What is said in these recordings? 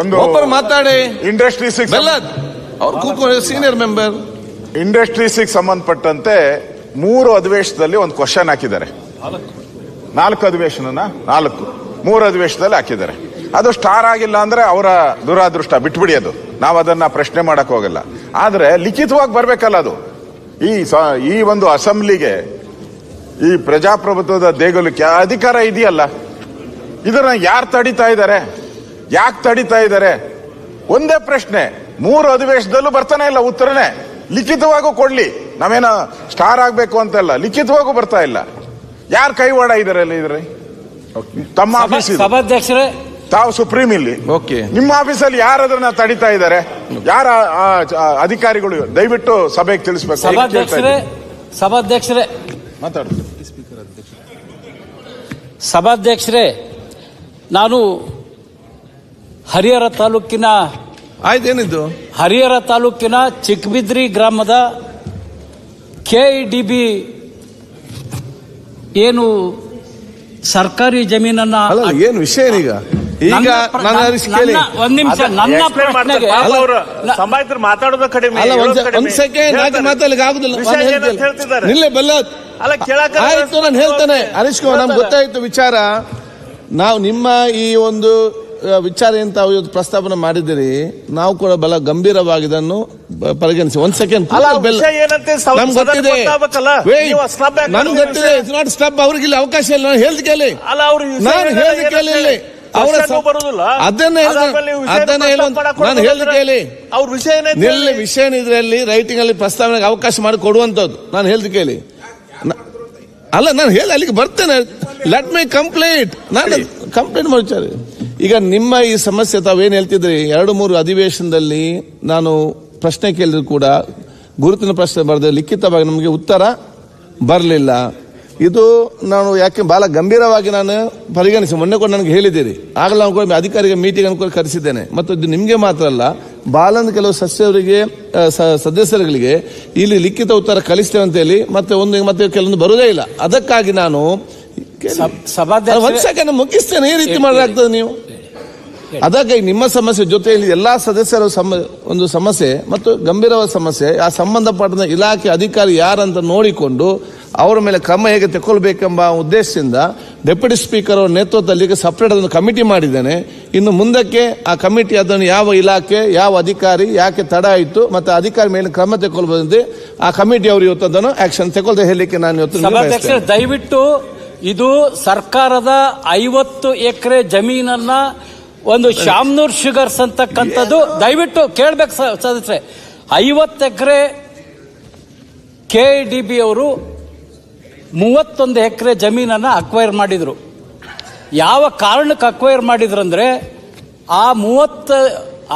ಒಂದು ಒಬ್ಬರು ಮಾತಾಡಿ. ಇಂಡಸ್ಟ್ರಿ ಸಿಕ್ಸ್ ಅವ್ರು ಕೂತ್ಕೊಂಡು ಸೀನಿಯರ್ ಮೆಂಬರ್ ಇಂಡಸ್ಟ್ರೀಸಿಗೆ ಸಂಬಂಧಪಟ್ಟಂತೆ ಮೂರು ಅಧಿವೇಶನದಲ್ಲಿ ಒಂದು ಕ್ವಶನ್ ಹಾಕಿದ್ದಾರೆ. ನಾಲ್ಕು ಅಧಿವೇಶನನ? ನಾಲ್ಕು. ಮೂರು ಅಧಿವೇಶನದಲ್ಲಿ ಹಾಕಿದ್ದಾರೆ. ಅದು ಸ್ಟಾರ್ ಆಗಿಲ್ಲ ಅಂದ್ರೆ ಅವರ ದುರಾದೃಷ್ಟ ಬಿಟ್ಬಿಡಿ ಅದು. ನಾವು ಅದನ್ನ ಪ್ರಶ್ನೆ ಮಾಡಕ್ ಹೋಗಲ್ಲ. ಆದ್ರೆ ಲಿಖಿತವಾಗಿ ಬರ್ಬೇಕಲ್ಲ ಅದು. ಈ ಈ ಒಂದು ಅಸೆಂಬ್ಲಿಗೆ ಈ ಪ್ರಜಾಪ್ರಭುತ್ವದ ದೇಗುಲಕ್ಕೆ ಅಧಿಕಾರ ಇದೆಯಲ್ಲ? ಇದನ್ನ ಯಾರು ತಡಿತಾ ಇದ್ದಾರೆ? ಯಾಕೆ ತಡಿತಾ ಇದ್ದಾರೆ? ಒಂದೇ ಪ್ರಶ್ನೆ ಮೂರು ಅಧಿವೇಶನದಲ್ಲೂ ಬರ್ತಾನೆ ಇಲ್ಲ ಉತ್ತರನೇ. ಲಿಖಿತವಾಗೂ ಕೊಡ್ಲಿ ನಾವೇನ ಸ್ಟಾರ್ ಆಗ್ಬೇಕು ಅಂತೆಲ್ಲ ಲಿಖಿತವಾಗೂ ಬರ್ತಾ ಇಲ್ಲ. ಯಾರು ಕೈವಾಡ ಇದಾರೆ ಅಲ್ಲಿ ಓಕೆ ತಮ್ಮ ಆಫೀಸ್ ಸಭಾಧ್ಯಕ್ಷರೇ? ತಾವು ಸುಪ್ರೀಂ ಇಲ್ಲಿ. ಓಕೆ ನಿಮ್ಮ ಆಫೀಸಲ್ಲಿ ಯಾರು ಅದನ್ನ ತಡಿತಾ ಇದ್ದಾರೆ? ಯಾರ ಅಧಿಕಾರಿಗಳು? ದಯವಿಟ್ಟು ಸಭೆಗೆ ತಿಳಿಸ್ಬೇಕು. ಸಭಾಧ್ಯಕ್ಷರೇ ಸಭಾಧ್ಯಕ್ಷರೇ. ಮಾತಾಡು. ಸಭಾಧ್ಯಕ್ಷರೇ ನಾನು ಹರಿಹರ ತಾಲೂಕಿನ ಆಯ್ತೇನಿದ್ದು ಹರಿಹರ ತಾಲೂಕಿನ ಚಿಕ್ಕಬಿದ್ರಿ ಗ್ರಾಮದ ಕೆಇಡಿಬಿ ಏನು ಸರ್ಕಾರಿ ಜಮೀನನ್ನ ಅಲ್ಲ ಏನ್ ವಿಷಯ ಏನೀಗ? ಈಗ ಕೇಳಿ? ಒಂದ್ ನಿಮಿಷ ನನ್ನ. ಪ್ರಶ್ನೆಗೆ ಸಂಬಾಯ್ತರು ಮಾತಾಡೋದು ಕಡಿಮೆ ಅಲ್ಲ ಒಂದ್ ಸೆಕೆಂಡ್. ಮಾತಾಡ್ಲಿಕ್ಕೆ ಆಗುದಿಲ್ಲ. ನಿಲ್ಲೆ ಬೆಲ್ಲದ್ ಅಲ್ಲ ಕೇಳಕ್ಕೆ ಆಯ್ತು ನಾನು ಹೇಳ್ತೇನೆ. ಹರೀಶ್ ಕುಮಾರ್ ನಮ್ಗೆ ಗೊತ್ತಾಯ್ತು ವಿಚಾರ. ನಾವು ನಿಮ್ಮ ಈ ಒಂದು ವಿಚಾರ ಏನ್ ತಾವು ಇವತ್ತು ಪ್ರಸ್ತಾಪನೆ ಮಾಡಿದ್ದೀರಿ ನಾವು ಕೂಡ ಬಹಳ ಗಂಭೀರವಾಗಿ ಇದನ್ನು ಬ- ಪರಿಗಣಿಸಿ. ಒಂದ್ ಸೆಕೆಂಡ್ ಅಲ್ಲ, ವಿಷಯ ಏನಂತೆ? ಸೌ- ನಮ್ಗೆ ಗೊತ್ತಿದೆ. ಇಟ್ಸ್ ನಾಟ್ ಸ್ಟಬ್ ಅವ್ರಿಗೆ ಇಲ್ಲಿ ಅವಕಾಶ ಇಲ್ಲ. ನಾನು ಹೇಳ್ದು ಕೇಳಿ. ಅಲ್ಲ ಅವ್ರು ನಾನು ಹೇಳ್ದು ಕೇಳಿ ಇಲ್ಲಿ. ಅವರ ಅದನ್ನ ಅದನ್ನ ಹೇಳು ನಾನು ಹೇಳ್ದು ಕೇಳಿ. ಅವ್ರ ವಿಷಯ ಹೇಳಿ. ವಿಷಯ ಇದರಲ್ಲಿ ರೈಟಿಂಗ್ ಅಲ್ಲಿ ಪ್ರಸ್ತಾವನೆಗೆ ಅವಕಾಶ ಮಾಡಿ ಕೊಡುವಂತದ್ದು ನಾನು ಹೇಳ್ದು ಕೇಳಿ. ನ- ಅಲ್ಲ ನಾನು ಹೇಳಿ ಅಲ್ಲಿಗೆ ಬರ್ತೇನೆ. ಲೆಟ್ ಮೈ ಕಂಪ್ಲೇಂಟ್ ನಾನು ಕಂಪ್ಲೇಂಟ್ ಮಾಡ್ತಾರೆ ಈಗ ನಿಮ್ಮ ಈ ಸಮಸ್ಯೆ ತಾವೇನು ಹೇಳ್ತಿದ್ರಿ? ಎರಡು ಮೂರು ಅಧಿವೇಶನದಲ್ಲಿ ನಾನು ಪ್ರಶ್ನೆ ಕೇಳಿದ್ರು ಕೂಡ ಗುರುತಿನ ಪ್ರಶ್ನೆ ಬರೆದ ಲಿಖಿತವಾಗಿ ನಮಗೆ ಉತ್ತರ ಬರಲಿಲ್ಲ. ಇದು ನಾನು ಯಾಕೆ ಬಹಳ ಗಂಭೀರವಾಗಿ ನಾನು ಪರಿಗಣಿಸಿ ಮೊನ್ನೆ ಕೂಡ ನನಗೆ ಹೇಳಿದ್ದೀರಿ. ಆಗಲ್ಲ ನಾವು ಕೂಡ ಅಧಿಕಾರಿಗೆ ಮೀಟಿಂಗ್ ಅನ್ಕೊಂಡು ಕರೆಸಿದ್ದೇನೆ. ಮತ್ತು ಇದು ನಿಮಗೆ ಮಾತ್ರ ಅಲ್ಲ ಬಾಲನ ಕೆಲವು ಸದಸ್ಯರಿಗೆ ಸದಸ್ಯರುಗಳಿಗೆ ಇಲ್ಲಿ ಲಿಖಿತ ಉತ್ತರ ಕಲಿಸ್ತೇವೆ ಅಂತ ಹೇಳಿ ಮತ್ತೆ ಒಂದು ಮತ್ತೆ ಕೆಲವೊಂದು ಬರುವುದೇ ಇಲ್ಲ. ಅದಕ್ಕಾಗಿ ನಾನು ಸಭಾಧ್ಯಕ್ಷ ಸಭಾಧ್ಯಕ್ಷರೇ ಒಂದ್ ಸೆಕೆಂಡ್ ಮುಗಿಸ್ತೇನೆ. ಈ ರೀತಿ ಮಾಡಲಾಗ್ತದೆ ನೀವು. ಅದಕ್ಕಾಗಿ ನಿಮ್ಮ ಸಮಸ್ಯೆ ಜೊತೆಯಲ್ಲಿ ಎಲ್ಲಾ ಸದಸ್ಯರ ಸಮ ಒಂದು ಸಮಸ್ಯೆ ಮತ್ತು ಗಂಭೀರವಾದ ಸಮಸ್ಯೆ ಆ ಸಂಬಂಧಪಟ್ಟ ಇಲಾಖೆ ಅಧಿಕಾರಿ ಯಾರಂತ ನೋಡಿಕೊಂಡು ಅವರ ಮೇಲೆ ಕ್ರಮ ಹೇಗೆ ತಗೊಳ್ಬೇಕೆಂಬ ಉದ್ದೇಶದಿಂದ ಡೆಪ್ಯೂಟಿ ಸ್ಪೀಕರ್ ಅವರ ನೇತೃತ್ವದಲ್ಲಿ ಸಪರೇಟ್ ಅದನ್ನು ಕಮಿಟಿ ಮಾಡಿದ್ದೇನೆ. ಇನ್ನು ಮುಂದಕ್ಕೆ ಆ ಕಮಿಟಿ ಅದನ್ನು ಯಾವ ಇಲಾಖೆ ಯಾವ ಅಧಿಕಾರಿ ಯಾಕೆ ತಡ ಆಯಿತು ಮತ್ತು ಅಧಿಕಾರಿ ಮೇಲೆ ಕ್ರಮ ತಗೊಳ್ಬಹುದು ಆ ಕಮಿಟಿ ಅವರು ಇವತ್ತು ಅದನ್ನು ಆಕ್ಷನ್ ತಗೊಳ್ದೆ ಹೇಳಲಿಕ್ಕೆ ನಾನು ಇವತ್ತು ದಯವಿಟ್ಟು ಇದು ಸರ್ಕಾರದ ಐವತ್ತು ಎಕರೆ ಜಮೀನನ್ನ ಒಂದು ಶಾಮ್ನೂರ್ ಶುಗರ್ಸ್ ಅಂತಕ್ಕಂಥದ್ದು ದಯವಿಟ್ಟು ಕೇಳ್ಬೇಕು ಸದಸ್ಯರೇ. ಐವತ್ತು ಎಕರೆ ಕೆ ಡಿ ಬಿ ಅವರು ಮೂವತ್ತೊಂದು ಎಕರೆ ಜಮೀನನ್ನ ಅಕ್ವೈರ್ ಮಾಡಿದ್ರು. ಯಾವ ಕಾರಣಕ್ಕೆ ಅಕ್ವೈರ್ ಮಾಡಿದ್ರಂದ್ರೆ ಆ ಮೂವತ್ತ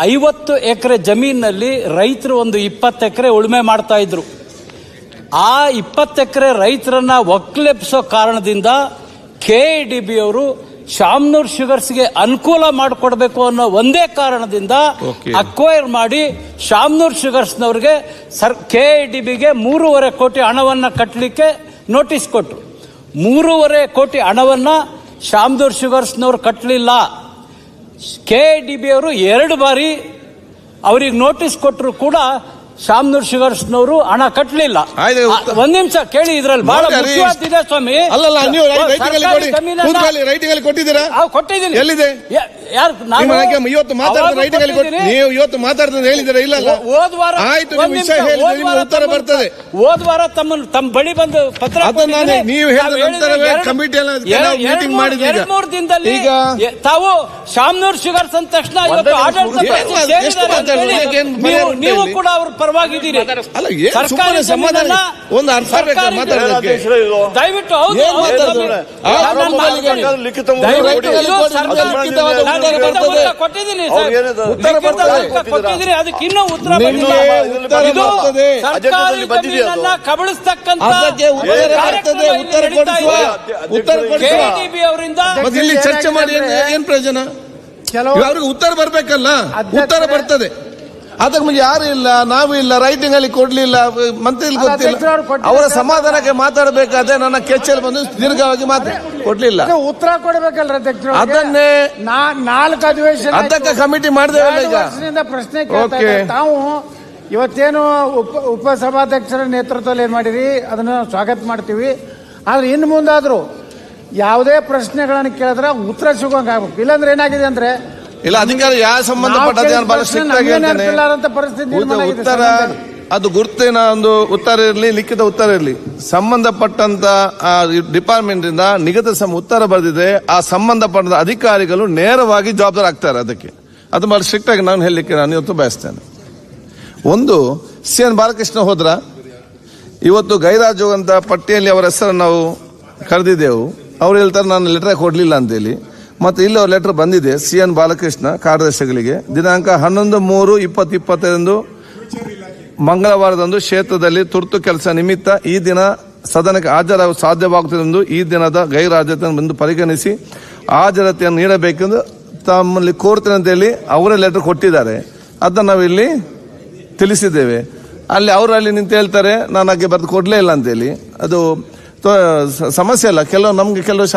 ಐವತ್ತು ಎಕರೆ ಜಮೀನಲ್ಲಿ ರೈತರು ಒಂದು ಇಪ್ಪತ್ತು ಎಕರೆ ಉಳುಮೆ ಮಾಡ್ತಾ ಇದ್ರು. ಆ ಇಪ್ಪತ್ತು ಎಕರೆ ರೈತರನ್ನ ಒಕ್ಲೆಪ್ಸೋ ಕಾರಣದಿಂದ ಕೆ ಡಿ ಬಿ ಅವರು ಶಾಮ್ನೂರ್ ಶುಗರ್ಸ್ಗೆ ಅನುಕೂಲ ಮಾಡಿಕೊಡ್ಬೇಕು ಅನ್ನೋ ಒಂದೇ ಕಾರಣದಿಂದ ಅಕ್ವೈರ್ ಮಾಡಿ ಶಾಮ್ನೂರ್ ಶುಗರ್ಸ್ನವ್ರಿಗೆ ಸರ್ ಕೆ ಡಿ ಬಿಗೆ ಮೂರುವರೆ ಕೋಟಿ ಹಣವನ್ನ ಕಟ್ಟಲಿಕ್ಕೆ ನೋಟಿಸ್ ಕೊಟ್ಟರು ಮೂರುವರೆ ಕೋಟಿ ಹಣವನ್ನ ಶಾಮ್ನೂರ್ ಶುಗರ್ಸ್ನವ್ರು ಕಟ್ಟಲಿಲ್ಲ ಕೆ ಡಿ ಬಿ ಅವರು ಎರಡು ಬಾರಿ ಅವ್ರಿಗೆ ನೋಟಿಸ್ ಕೊಟ್ಟರು ಕೂಡ ಶಾಮ್ನೂರ್ ಶುಗರ್ಸ್ನವರು ಹಣ ಕಟ್ಟಲಿಲ್ಲ ಒಂದ್ ನಿಮಿಷ ಕೇಳಿ ಇದ್ರಲ್ಲಿ ಬಹಳ ಮುಖ್ಯವಾದ. ಸ್ವಾಮಿ. ಅಲ್ಲಲ್ಲ ನೀವು ರೈಟಿಂಗ್ ಕೊಟ್ಟಿದ್ದೀರಾ? ಕೊಟ್ಟಿದ್ದೀನಿ ಎಲ್ಲಿದೆ? ಯ- ಯಾರು ನಾನು ಇವತ್ತು ಮಾತಾಡಿದ ರೈಟ್ ರೈಟಿಂಗ್ ಅಲ್ಲಿ ಕೊಟ್ಟು ನೀವು ಇವತ್ತು ಮಾತಾಡಿದ್ರೆ ಹೇಳಿದ್ರೆ ಇಲ್ಲ ಹೋದ್ ವಾರ ಆಯ್ತು ವಿಷಯ ಹೇಳಿದ್ರೆ ಉತ್ತರ ಬರ್ತದೆ. ಹೋದ್ ವಾರ ತಮ್ಮ ತಮ್ಮ ಬಳಿ ಬಂದು ಪತ್ರ ಅದನ್ನ. ನೀವು ಹೇಳಿದ ನಂತರ ಕಮಿಟಿ ಎಲ್ಲ ಎರಡು ಮೂರು- ಈಗ. ದಿನದಲ್ಲಿ ಈಗ- ತಾವು ಶಾಮ್ನೂರ್ ಶುಗರ್ಸ್ ಅಂದ ತಕ್ಷಣ ಇವತ್ತು ಆಡಳಿತ ನೀವು ನೀವು? ಕೂಡ ಅವ್ರ ಪರವಾಗಿದ್ದೀರಿ. ಅಲ್ಲ ಸರ್ಕಾರ ಸಮಾಧಾನ ಒಂದು ಅರ್ಥ ದಯವಿಟ್ಟು ಹೌದು ಮಾತಾಡ್ತಾರೆ? ದಯವಿಟ್ಟು ಉತ್ತರ ಬರ್ತದೆ. ಕೊಟ್ಟಿದ್ದೀನಿ ಕೊಟ್ಟಿದ್ದೀನಿ ಅದಕ್ಕೆ ಇನ್ನೂ ಉತ್ತರ ಬಂದಿಲ್ಲ. ಉತ್ತರ ಉತ್ತರ ಕಾರ್ಯಕ್ರಮ ಉತ್ತರ ನಡೀತಾ ಕೊಡಿಸುವ ಉತ್ತರ ಕೊಡಿಸುವ. KDB ಅವರಿಂದ ಇಲ್ಲಿ ಚರ್ಚೆ ಮಾಡಿ ಏನ್- ಪ್ರಯೋಜನ? ಕೆಲವು ಅವ್ರಿಗೆ ಉತ್ತರ ಬರ್ಬೇಕಲ್ಲ? ಉತ್ತರ ಬರ್ತದೆ. ಅದಕ್ಕೆ ಮುಂಚೆ ಯಾರು ಇಲ್ಲ ನಾವು ಇಲ್ಲ ರೈಟಿಂಗ್ ಅಲ್ಲಿ ಕೊಡ್ಲಿಲ್ಲ ಮಂತ್ರಿ ಗೊತ್ತಿಲ್ಲ. ಅವರ ಸಮಾಧಾನಕ್ಕೆ ಮಾತಾಡಬೇಕಾದ್ರೆ ನನ್ನ ಕೆಚ್ಚಲ್ಲಿ ಬಂದು ದೀರ್ಘವಾಗಿ ಮಾತ್ರ ಕೊಡ್ಲಿಲ್ಲ. ಉತ್ತರ ಕೊಡ್ಬೇಕಲ್ಲ ಅಧ್ಯಕ್ಷರು ಅದನ್ನೇ ನಾಲ್ಕು ಅಧಿವೇಶನ ಅದಕ್ಕೆ ಕಮಿಟಿ ಮಾಡಿದೆ ಪ್ರಶ್ನೆ. ತಾವು ಇವತ್ತೇನು ಉಪ ಉಪಸಭಾಧ್ಯಕ್ಷರ ನೇತೃತ್ವದಲ್ಲಿ ಏನ್ ಮಾಡಿರಿ? ಅದನ್ನ ಸ್ವಾಗತ ಮಾಡ್ತೀವಿ. ಆದ್ರೆ ಇನ್ನು ಮುಂದಾದ್ರು ಯಾವುದೇ ಪ್ರಶ್ನೆಗಳನ್ನು ಕೇಳಿದ್ರೆ ಉತ್ತರ ಸಿಗುವಂಗಾಗ್ಬೇಕು ಆಗ್ಬೇಕು. ಇಲ್ಲಾಂದ್ರೆ ಏನಾಗಿದೆ ಅಂದ್ರೆ ಇಲ್ಲ ಅಧಿಕಾರ ಯಾವ ಸಂಬಂಧಪಟ್ಟ ಉತ್ತರ. ಅದು ಗುರುತಿನ ಒಂದು ಉತ್ತರ ಇರಲಿ ಲಿಖಿತ ಉತ್ತರ ಇರಲಿ. ಸಂಬಂಧಪಟ್ಟಂತ ಡಿಪಾರ್ಟ್ಮೆಂಟ್ ಇಂದ ನಿಗದಿತ ಸಮ ಉತ್ತರ ಬರೆದಿದೆ. ಆ ಸಂಬಂಧಪಟ್ಟ ಅಧಿಕಾರಿಗಳು ನೇರವಾಗಿ ಜವಾಬ್ದಾರ ಆಗ್ತಾರೆ ಅದಕ್ಕೆ. ಅದು ಬಹಳ ಸ್ಟ್ರಿಕ್ಟ್ ಆಗಿ ನಾನು ಹೇಳಲಿಕ್ಕೆ ನಾನು ಇವತ್ತು ಬಯಸ್ತೇನೆ. ಒಂದು ಸಿ ಎನ್ ಬಾಲಕೃಷ್ಣ ಹೋದ್ರ. ಇವತ್ತು ಗೈರಾಜು ಅಂತ ಪಟ್ಟಿಯಲ್ಲಿ ಅವರ ಹೆಸರನ್ನು ನಾವು ಕರೆದಿದ್ದೆವು. ಅವ್ರು ಹೇಳ್ತಾರೆ ನಾನು ಲೆಟರ್ ಕೊಡಲಿಲ್ಲ ಅಂತೇಳಿ. ಮತ್ತು ಇಲ್ಲಿ ಅವ್ರ ಲೆಟರ್ ಬಂದಿದೆ, ಸಿ ಎನ್ ಬಾಲಕೃಷ್ಣ ಕಾರ್ಯದರ್ಶಿಗಳಿಗೆ. ದಿನಾಂಕ ಹನ್ನೊಂದು ಮೂರು ಇಪ್ಪತ್ತು ಇಪ್ಪತ್ತೈದು ಮಂಗಳವಾರದಂದು ಕ್ಷೇತ್ರದಲ್ಲಿ ತುರ್ತು ಕೆಲಸ ನಿಮಿತ್ತ ಈ ದಿನ ಸದನಕ್ಕೆ ಹಾಜರಾಗಲು ಸಾಧ್ಯವಾಗುತ್ತದೆಂದು ಈ ದಿನದ ಗೈರಾಜ್ಯತೆಯನ್ನು ಬಂದು ಪರಿಗಣಿಸಿ ಹಾಜರತೆಯನ್ನು ನೀಡಬೇಕೆಂದು ತಮ್ಮಲ್ಲಿ ಕೋರ್ತೇನೆ ಅವರೇ ಲೆಟರ್ ಕೊಟ್ಟಿದ್ದಾರೆ. ಅದನ್ನು ನಾವಿಲ್ಲಿ ತಿಳಿಸಿದ್ದೇವೆ. ಅಲ್ಲಿ ಅವರು ಅಲ್ಲಿ ನಿಂತು ಹೇಳ್ತಾರೆ, ನಾನು ಹಾಗೆ ಬರೆದು ಕೊಡಲೇ ಇಲ್ಲ ಅಂತೇಳಿ. ಅದು ಸಮಸ್ಯೆ ಅಲ್ಲ, ಕೆಲವು ನಮಗೆ ಕೆಲವು